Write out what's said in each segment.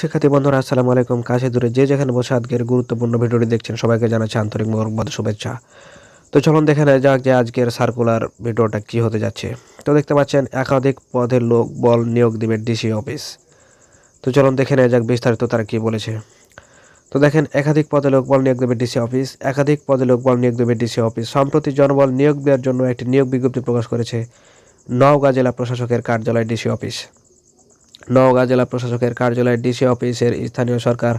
শিক্ষার্থী বন্ধুরা, আসসালামু আলাইকুম। কাছে দূরে যে যেখানে বসে আজকের গুরুত্বপূর্ণ ভিডিওটি দেখছেন, সবাইকে জানাচ্ছি আন্তরিক মোবারকবাদ শুভেচ্ছা। তো চলুন দেখে নেওয়া যাক যে আজকের সার্কুলার ভিডিওটা কি হতে যাচ্ছে। তো দেখতে পাচ্ছেন, একাধিক পদের লোক বল নিয়োগ দিবে ডিসি অফিস। তো চলুন দেখে নেওয়া যাক বিস্তারিত তারা কি বলেছে। তো দেখেন, একাধিক পদে লোক বল নিয়োগ দেবে ডিসি অফিস, একাধিক পদে লোক বল নিয়োগ দেবে ডিসি অফিস। সম্প্রতি জনবল নিয়োগ দেওয়ার জন্য একটি নিয়োগ বিজ্ঞপ্তি প্রকাশ করেছে নওগাঁ জেলা প্রশাসকের কার্যালয় ডিসি অফিস। নওগাঁ জেলা প্রশাসকের কার্যালয়ে ডিসি অফিসের স্থানীয় সরকার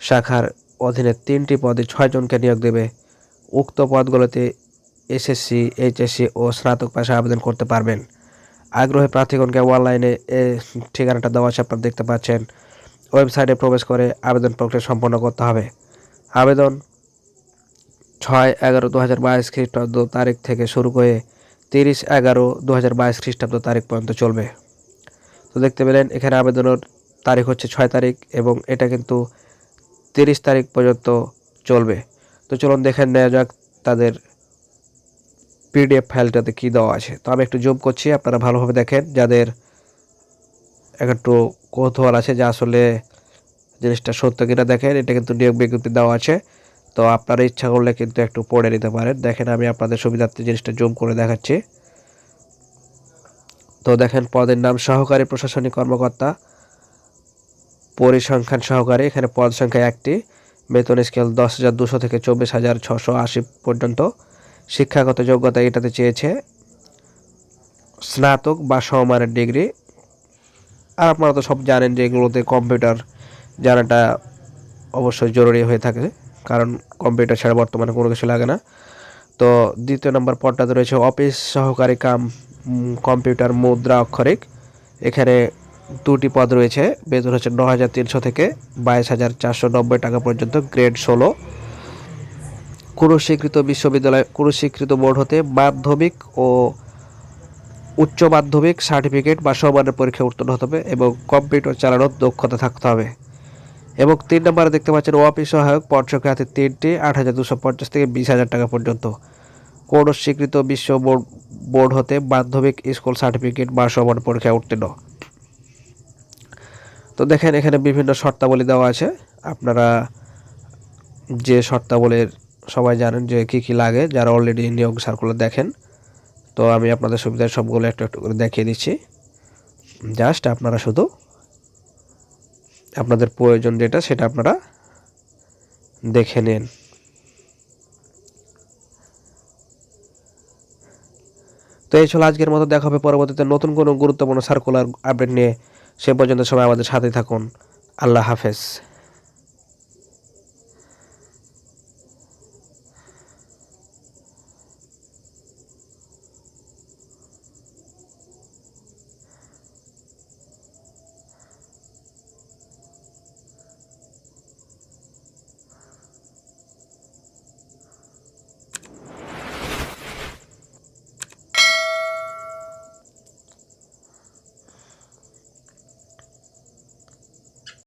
শাখার অধীনে তিনটি পদে ছয়জনকে নিয়োগ দেবে। উক্ত পদগুলোতে এসএসসি, এইচএসসি ও স্নাতক পাশে আবেদন করতে পারবেন। আগ্রহী প্রার্থীগণকে অনলাইনে এ ঠিকানাটা দেওয়া আছে আপনারা দেখতে পাচ্ছেন। ওয়েবসাইটে প্রবেশ করে আবেদন প্রক্রিয়া সম্পন্ন করতে হবে। আবেদন ছয় এগারো দু হাজার বাইশ খ্রিস্টাব্দ তারিখ থেকে শুরু করে তিরিশ এগারো দু হাজার বাইশ খ্রিস্টাব্দ তারিখ পর্যন্ত চলবে। তো দেখতে পেলেন, এখানে আবেদনের তারিখ হচ্ছে ছয় তারিখ এবং এটা কিন্তু তিরিশ তারিখ পর্যন্ত চলবে। তো চলুন দেখে নেওয়া যাক তাদের পিডিএফ ফাইলটাতে কী দেওয়া আছে। তো আমি একটু জুম করছি, আপনারা ভালোভাবে দেখেন, যাদের একটু কৌতূহল আছে যে আসলে জিনিসটা সত্য কিনা দেখেন, এটা কিন্তু নিয়োগ বিজ্ঞপ্তি দেওয়া আছে। তো আপনারা ইচ্ছা করলে কিন্তু একটু পড়ে নিতে পারেন। দেখেন আমি আপনাদের সুবিধার্থে জিনিসটা জুম করে দেখাচ্ছি। তো দেখেন পদের নাম সহকারী প্রশাসনিক কর্মকর্তা, পরিসংখ্যান সহকারী, এখানে পদ সংখ্যা একটি, বেতন স্কেল দশ হাজার দুশো থেকে চব্বিশ হাজার ছশো আশি পর্যন্ত। শিক্ষাগত যোগ্যতা এটাতে চেয়েছে স্নাতক বা সমমানের ডিগ্রি। আর আপনারা তো সব জানেন যে এগুলোতে কম্পিউটার জানাটা অবশ্যই জরুরি হয়ে থাকে, কারণ কম্পিউটার ছাড়া বর্তমানে কোনো কিছু লাগে না। তো দ্বিতীয় নম্বর পদটাতে রয়েছে অফিস সহকারী কাম কম্পিউটার মুদ্রা অক্ষরিক। এখানে দুটি পদ রয়েছে। বেতন হচ্ছে ন হাজার তিনশো থেকে বাইশ হাজার চারশো নব্বই টাকা পর্যন্ত, গ্রেড ষোলো। কোনো স্বীকৃত বিশ্ববিদ্যালয় কোনো স্বীকৃত বোর্ড হতে মাধ্যমিক ও উচ্চ মাধ্যমিক সার্টিফিকেট বা সমানের পরীক্ষা উত্তীর্ণ হতে হবে এবং কম্পিউটার চালানোর দক্ষতা থাকতে হবে। এবং তিন নম্বরে দেখতে পাচ্ছেন অফিস সহায়ক পর্ষকের হাতে তিনটি, আট হাজার দুশো পঞ্চাশ থেকে বিশ হাজার টাকা পর্যন্ত। কোনো স্বীকৃত বিশ্ব বোর্ড বোর্ড হতে মাধ্যমিক স্কুল সার্টিফিকেট বা সমান পরীক্ষায় উত্তীর্ণ। তো দেখেন এখানে বিভিন্ন শর্তাবলী দেওয়া আছে। আপনারা যে শর্তাবলীর সবাই জানেন যে কি কি লাগে, যারা অলরেডি নিয়োগ সার্কুলার দেখেন। তো আমি আপনাদের সুবিধার সবগুলো একটু একটু করে দেখিয়ে দিচ্ছি। জাস্ট আপনারা শুধু আপনাদের প্রয়োজন যেটা, সেটা আপনারা দেখে নিন। তো এই ছিল আজকের মতো দেখা হবে পরবর্তীতে নতুন কোনো গুরুত্বপূর্ণ সার্কুলার আপডেট নিয়ে। সে পর্যন্ত সবাই আমাদের সাথে থাকুন। আল্লাহ হাফেজ।